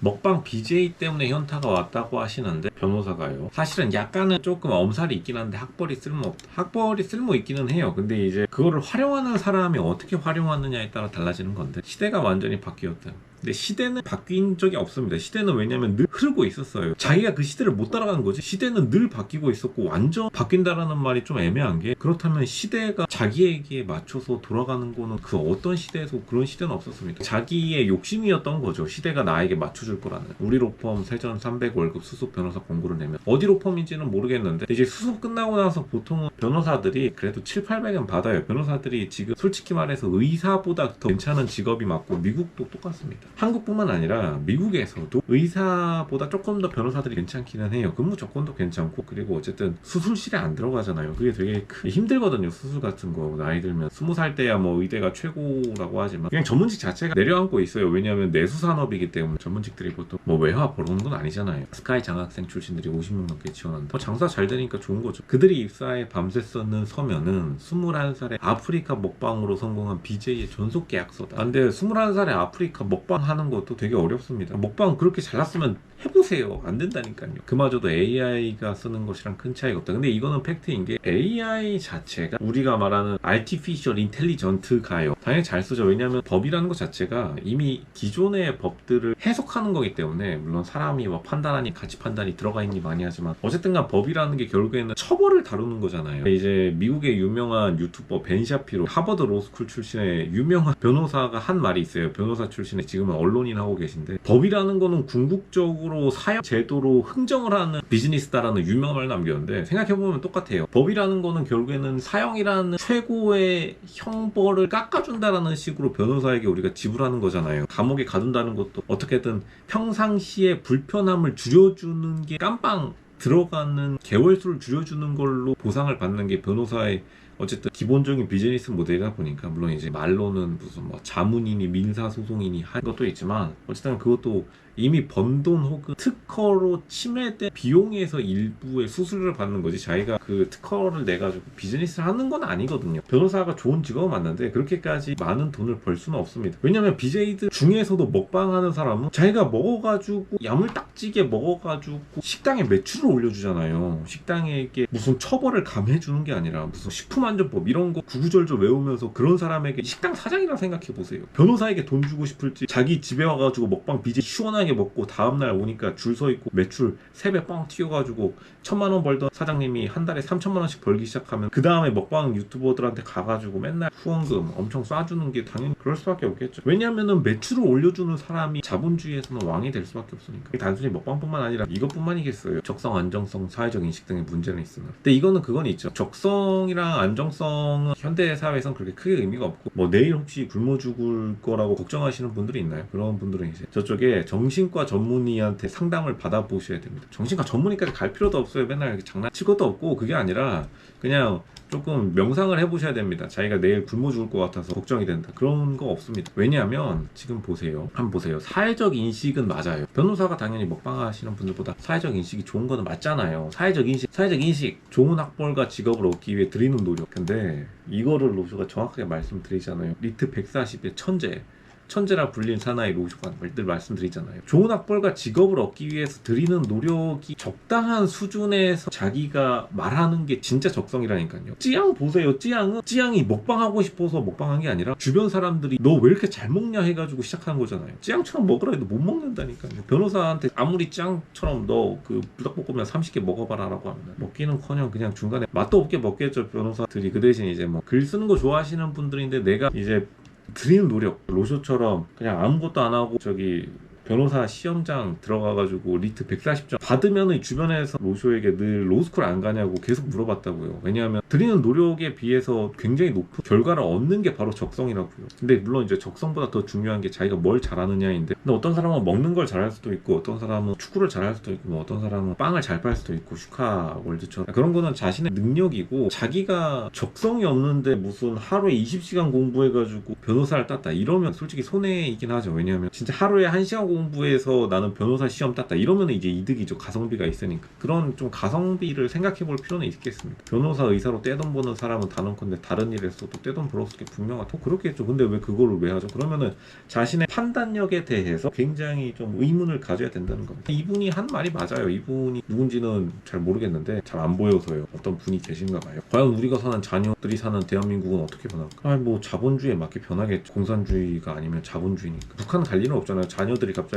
먹방 BJ 때문에 현타가 왔다고 하시는데 변호사가요. 사실은 약간은 조금 엄살이 있긴 한데 학벌이 쓸모 학벌이 쓸모 있기는 해요. 근데 이제 그거를 활용하는 사람이 어떻게 활용하느냐에 따라 달라지는 건데 시대가 완전히 바뀌었다. 근데 시대는 바뀐 적이 없습니다. 시대는 왜냐면 늘 흐르고 있었어요. 자기가 그 시대를 못 따라간 거지. 시대는 늘 바뀌고 있었고 완전 바뀐다라는 말이 좀 애매한 게 그렇다면 시대가 자기에게 맞춰서 돌아가는 거는 그 어떤 시대에서 그런 시대는 없었습니다. 자기의 욕심이었던 거죠. 시대가 나에게 맞춰줄 거라는. 우리 로펌 세전 300 월급 수습 변호사 공고를 내면 어디 로펌인지는 모르겠는데 이제 수습 끝나고 나서 보통은 변호사들이 그래도 7, 800은 받아요. 변호사들이 지금 솔직히 말해서 의사보다 더 괜찮은 직업이 맞고 미국도 똑같습니다. 한국뿐만 아니라 미국에서도 의사보다 조금 더 변호사들이 괜찮기는 해요. 근무 조건도 괜찮고 그리고 어쨌든 수술실에 안 들어가잖아요. 그게 되게 크- 힘들거든요. 수술 같은 거 나이 들면 스무 살 때야 뭐 의대가 최고라고 하지만 그냥 전문직 자체가 내려앉고 있어요. 왜냐하면 내수 산업이기 때문에 전문직들이 보통 뭐 외화 벌어오는 건 아니잖아요. 스카이 장학생 출신들이 50명 넘게 지원한다. 뭐 장사 잘 되니까 좋은 거죠. 그들이 입사에 밤새 썼는 서면은 21살에 아프리카 먹방으로 성공한 BJ의 전속 계약서다. 아, 근데 21살에 아프리카 먹방 하는 것도 되게 어렵습니다. 먹방 그렇게 잘났으면 해보세요. 안 된다니까요. 그마저도 AI가 쓰는 것이랑 큰 차이가 없다. 근데 이거는 팩트인 게 AI 자체가 우리가 말하는 Artificial Intelligence가요. 당연히 잘 쓰죠. 왜냐하면 법이라는 것 자체가 이미 기존의 법들을 해석하는 거기 때문에 물론 사람이 뭐 판단하니 가치 판단이 들어가 있니 많이 하지만 어쨌든간 법이라는 게 결국에는 처벌을 다루는 거잖아요. 이제 미국의 유명한 유튜버 벤 샤피로 하버드 로스쿨 출신의 유명한 변호사가 한 말이 있어요. 변호사 출신의 지금 은 언론인 하고 계신데 법이라는 거는 궁극적으로 사형 제도로 흥정을 하는 비즈니스다라는 유명한 말 남겼는데 생각해보면 똑같아요. 법이라는 거는 결국에는 사형이라는 최고의 형벌을 깎아준다라는 식으로 변호사에게 우리가 지불하는 거잖아요. 감옥에 가둔다는 것도 어떻게든 평상시에 불편함을 줄여주는 게 깜빵 들어가는 개월수를 줄여주는 걸로 보상을 받는 게 변호사의 어쨌든 기본적인 비즈니스 모델이다 보니까 물론 이제 말로는 무슨 뭐 자문이니 민사 소송이니 한 것도 있지만 어쨌든 그것도 이미 번 돈 혹은 특허로 침해된 비용에서 일부의 수수료를 받는 거지. 자기가 그 특허를 내가지고 비즈니스를 하는 건 아니거든요. 변호사가 좋은 직업은 맞는데 그렇게까지 많은 돈을 벌 수는 없습니다. 왜냐면 BJ들 중에서도 먹방하는 사람은 자기가 먹어가지고 야물딱지게 먹어가지고 식당에 매출을 올려주잖아요. 식당에게 무슨 처벌을 감해주는 게 아니라 무슨 식품안전법 이런 거 구구절절 외우면서 그런 사람에게 식당 사장이라 생각해 보세요. 변호사에게 돈 주고 싶을지 자기 집에 와가지고 먹방 BJ 시원하게 먹고 다음날 오니까 줄 서 있고 매출 3배 뻥 튀어가지고 천만 원 벌던 사장님이 한 달에 3천만 원씩 벌기 시작하면 그 다음에 먹방 유튜버들한테 가가지고 맨날 후원금 엄청 쏴주는 게 당연히 그럴 수밖에 없겠죠. 왜냐면은 매출을 올려주는 사람이 자본주의에서는 왕이 될 수밖에 없으니까. 단순히 먹방뿐만 아니라 이것뿐만이겠어요. 적성 안정성 사회적 인식 등의 문제는 있으나 근데 이거는 그건 있죠. 적성이랑 안정성은 현대 사회에선 그렇게 크게 의미가 없고 뭐 내일 혹시 굶어 죽을 거라고 걱정하시는 분들이 있나요? 그런 분들은 이제 저쪽에 정신 과 전문의한테 상담을 받아보셔야 됩니다 정신과 전문의까지 갈 필요도 없어요 맨날 장난칠 것도 없고 그게 아니라 그냥 조금 명상을 해보셔야 됩니다. 자기가 내일 굶어 죽을 것 같아서 걱정이 된다. 그런 거 없습니다. 왜냐하면 지금 보세요. 한번 보세요. 사회적 인식은 맞아요. 변호사가 당연히 먹방하시는 분들보다 사회적 인식이 좋은 거는 맞잖아요. 사회적 인식, 사회적 인식, 좋은 학벌과 직업을 얻기 위해 드리는 노력. 근데 이거를 로쇼가 정확하게 말씀드리잖아요. 리트 140의 천재. 천재라 불린 사나이 로쇼가 늘 말씀드리잖아요. 좋은 학벌과 직업을 얻기 위해서 드리는 노력이 적당한 수준에서 자기가 말하는 게 진짜 적성이라니까요. 찌양 보세요. 찌양은 찌양이 먹방하고 싶어서 먹방한 게 아니라 주변 사람들이 너 왜 이렇게 잘 먹냐 해가지고 시작한 거잖아요. 찌양처럼 먹으라 해도 못 먹는다니까요. 변호사한테 아무리 찌양처럼 너 그 불닭볶음면 30개 먹어봐라라고 합니다. 먹기는커녕 그냥 중간에 맛도 없게 먹겠죠 변호사들이 그 대신 이제 뭐 글 쓰는 거 좋아하시는 분들인데 내가 이제 드리는 노력 로쇼처럼 그냥 아무것도 안 하고 저기 변호사 시험장 들어가가지고 리트 140점 받으면은 주변에서 로쇼에게 늘 로스쿨 안 가냐고 계속 물어봤다고요. 왜냐하면 드리는 노력에 비해서 굉장히 높은 결과를 얻는 게 바로 적성이라고요. 근데 물론 이제 적성보다 더 중요한 게 자기가 뭘 잘하느냐인데 근데 어떤 사람은 먹는 걸 잘할 수도 있고 어떤 사람은 축구를 잘할 수도 있고 뭐 어떤 사람은 빵을 잘 팔 수도 있고 슈카 월드처럼 그런 거는 자신의 능력이고 자기가 적성이 없는데 무슨 하루에 20시간 공부해가지고 변호사를 땄다 이러면 솔직히 손해이긴 하죠. 왜냐하면 진짜 하루에 1시간 공부해서 나는 변호사 시험 땄다 이러면 이제 이득이죠. 가성비가 있으니까 그런 좀 가성비를 생각해 볼 필요는 있겠습니다. 변호사 의사로 떼돈 버는 사람은 단언컨대 다른 일에서도 떼돈 벌었을 게 분명하고 그렇겠죠. 근데 왜 그거를 왜 하죠? 그러면은 자신의 판단력에 대해서 굉장히 좀 의문을 가져야 된다는 겁니다. 이분이 한 말이 맞아요. 이분이 누군지는 잘 모르겠는데 잘 안 보여서요. 어떤 분이 계신가 봐요. 과연 우리가 사는 자녀들이 사는 대한민국은 어떻게 변할까? 아, 뭐 자본주의에 맞게 변하겠죠. 공산주의가 아니면 자본주의니까. 북한 갈 일은 없잖아요. 자녀들이 갑자기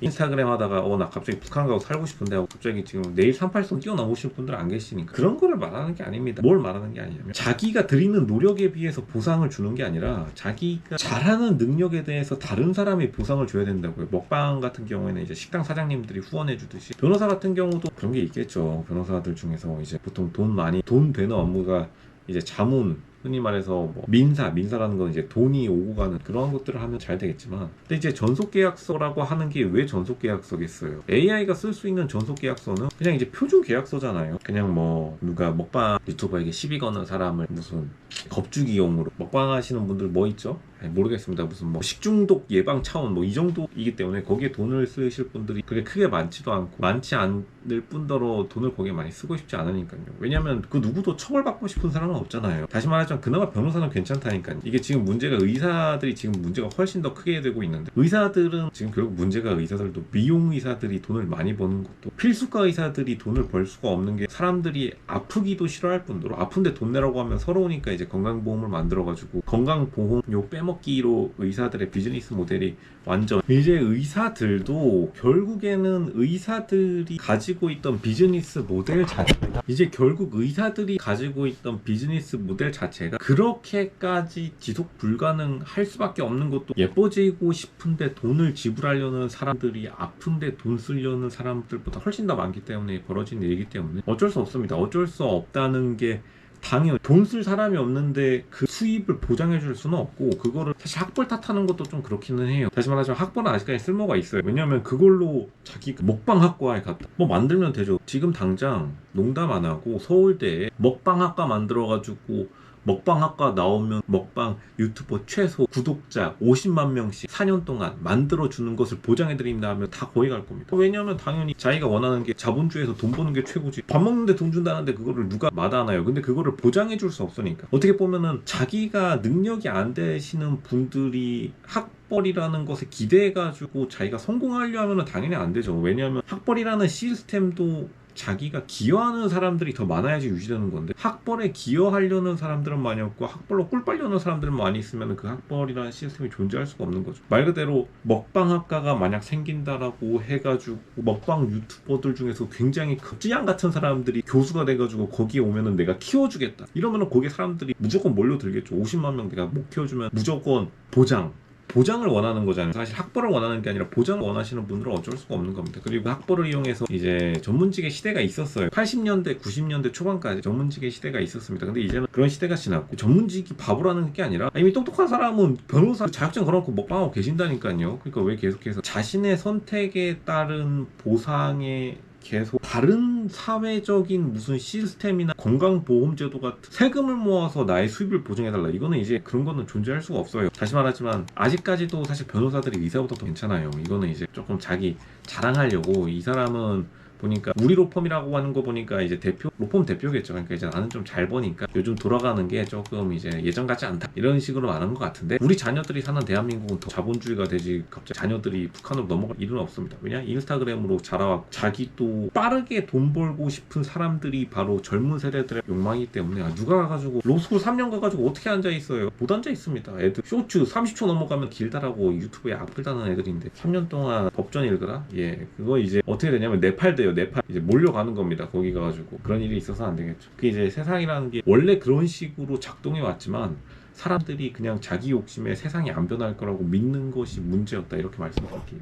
인스타그램 하다가 어 나 갑자기 북한 가고 살고 싶은데 하고 갑자기 지금 내일 38선 뛰어넘으실 분들 안 계시니까 그런 거를 말하는 게 아닙니다. 뭘 말하는 게 아니냐면 자기가 드리는 노력에 비해서 보상을 주는 게 아니라 자기가 잘하는 능력에 대해서 다른 사람이 보상을 줘야 된다고요. 먹방 같은 경우에는 이제 식당 사장님들이 후원해 주듯이 변호사 같은 경우도 그런 게 있겠죠. 변호사들 중에서 이제 보통 돈 많이 돈 되는 업무가 이제 자문 흔히 말해서 뭐 민사, 민사라는 건 이제 돈이 오고 가는 그런 것들을 하면 잘 되겠지만 근데 이제 전속계약서라고 하는 게 왜 전속계약서겠어요? AI가 쓸 수 있는 전속계약서는 그냥 이제 표준 계약서잖아요. 그냥 뭐 누가 먹방 유튜버에게 시비 거는 사람을 무슨 겁주기용으로 먹방 하시는 분들 뭐 있죠? 아니, 모르겠습니다. 무슨 뭐 식중독 예방 차원 뭐 이 정도이기 때문에 거기에 돈을 쓰실 분들이 그렇게 크게 많지도 않고 많지 않을 뿐더러 돈을 거기에 많이 쓰고 싶지 않으니까요. 왜냐면 그 누구도 처벌받고 싶은 사람은 없잖아요. 다시 말하자면 그나마 변호사는 괜찮다니까요. 이게 지금 문제가 의사들이 지금 문제가 훨씬 더 크게 되고 있는데 의사들은 지금 결국 문제가 의사들도 미용 의사들이 돈을 많이 버는 것도 필수과 의사들이 돈을 벌 수가 없는 게 사람들이 아프기도 싫어할 뿐더러 아픈데 돈 내라고 하면 서러우니까 이제 건강보험을 만들어가지고 건강보험료 빼먹 기로 의사들의 비즈니스 모델이 완전 이제 의사들도 결국에는 의사들이 가지고 있던 비즈니스 모델 자체가 이제 결국 의사들이 가지고 있던 비즈니스 모델 자체가 그렇게까지 지속 불가능할 수밖에 없는 것도 예뻐지고 싶은데 돈을 지불하려는 사람들이 아픈데 돈 쓰려는 사람들보다 훨씬 더 많기 때문에 벌어진 일이기 때문에 어쩔 수 없습니다. 어쩔 수 없다는 게 당연 돈쓸 사람이 없는데 그 수입을 보장해 줄 수는 없고 그거를 사실 학벌 탓하는 것도 좀 그렇기는 해요. 다시 말하자면 학벌은 아직까지 쓸모가 있어요. 왜냐면 그걸로 자기가 먹방학과에 갔다. 뭐 만들면 되죠. 지금 당장 농담 안 하고 서울대에 먹방학과 만들어 가지고 먹방학과 나오면 먹방 유튜버 최소 구독자 50만 명씩 4년 동안 만들어 주는 것을 보장해 드린다 하면 다 거기 갈 겁니다. 왜냐하면 당연히 자기가 원하는 게 자본주의에서 돈 버는 게 최고지. 밥 먹는데 돈 준다는데 그거를 누가 마다하나요? 근데 그거를 보장해 줄 수 없으니까. 어떻게 보면은 자기가 능력이 안 되시는 분들이 학 학벌이라는 것에 기대해가지고 자기가 성공하려 하면 당연히 안 되죠. 왜냐하면 학벌이라는 시스템도 자기가 기여하는 사람들이 더 많아야지 유지되는 건데 학벌에 기여하려는 사람들은 많이 없고 학벌로 꿀 빨려는 사람들은 많이 있으면 그 학벌이라는 시스템이 존재할 수가 없는 거죠. 말 그대로 먹방학과가 만약 생긴다라고 해가지고 먹방 유튜버들 중에서 굉장히 급지양 같은 사람들이 교수가 돼가지고 거기에 오면은 내가 키워주겠다 이러면은 거기에 사람들이 무조건 몰려들겠죠. 50만 명 내가 못 키워주면 무조건 보장 보장을 원하는 거잖아요. 사실 학벌을 원하는 게 아니라 보장을 원하시는 분들은 어쩔 수가 없는 겁니다. 그리고 학벌을 이용해서 이제 전문직의 시대가 있었어요. 80년대, 90년대 초반까지 전문직의 시대가 있었습니다. 근데 이제는 그런 시대가 지났고 전문직이 바보라는 게 아니라 이미 똑똑한 사람은 변호사 자격증 걸어놓고 먹방하고 계신다니까요. 그러니까 왜 계속해서 자신의 선택에 따른 보상에 계속 다른 사회적인 무슨 시스템이나 건강보험제도 같은 세금을 모아서 나의 수입을 보증해달라. 이거는 이제 그런 거는 존재할 수가 없어요. 다시 말하지만 아직까지도 사실 변호사들이 의사보다 더 괜찮아요. 이거는 이제 조금 자기 자랑하려고 이 사람은 보니까 우리 로펌이라고 하는 거 보니까 이제 대표 로펌 대표겠죠. 그러니까 이제 나는 좀 잘 버니까 요즘 돌아가는 게 조금 이제 예전 같지 않다 이런 식으로 말하는 것 같은데 우리 자녀들이 사는 대한민국은 더 자본주의가 되지 갑자기 자녀들이 북한으로 넘어갈 일은 없습니다. 왜냐 인스타그램으로 자라왔고 자기 또 빠르게 돈 벌고 싶은 사람들이 바로 젊은 세대들의 욕망이기 때문에 아, 누가 가가지고 로스쿨 3년 가가지고 어떻게 앉아 있어요? 못 앉아 있습니다. 애들 쇼츠 30초 넘어가면 길다라고 유튜브에 악플 다는 애들인데 3년 동안 법전 읽으라? 예 그거 이제 어떻게 되냐면 네팔 돼요. 네팔 이제 몰려가는 겁니다. 거기 가가지고 그런 일이 있어서 안 되겠죠. 그게 이제 세상이라는 게 원래 그런 식으로 작동해 왔지만 사람들이 그냥 자기 욕심에 세상이 안 변할 거라고 믿는 것이 문제였다 이렇게 말씀드릴게요.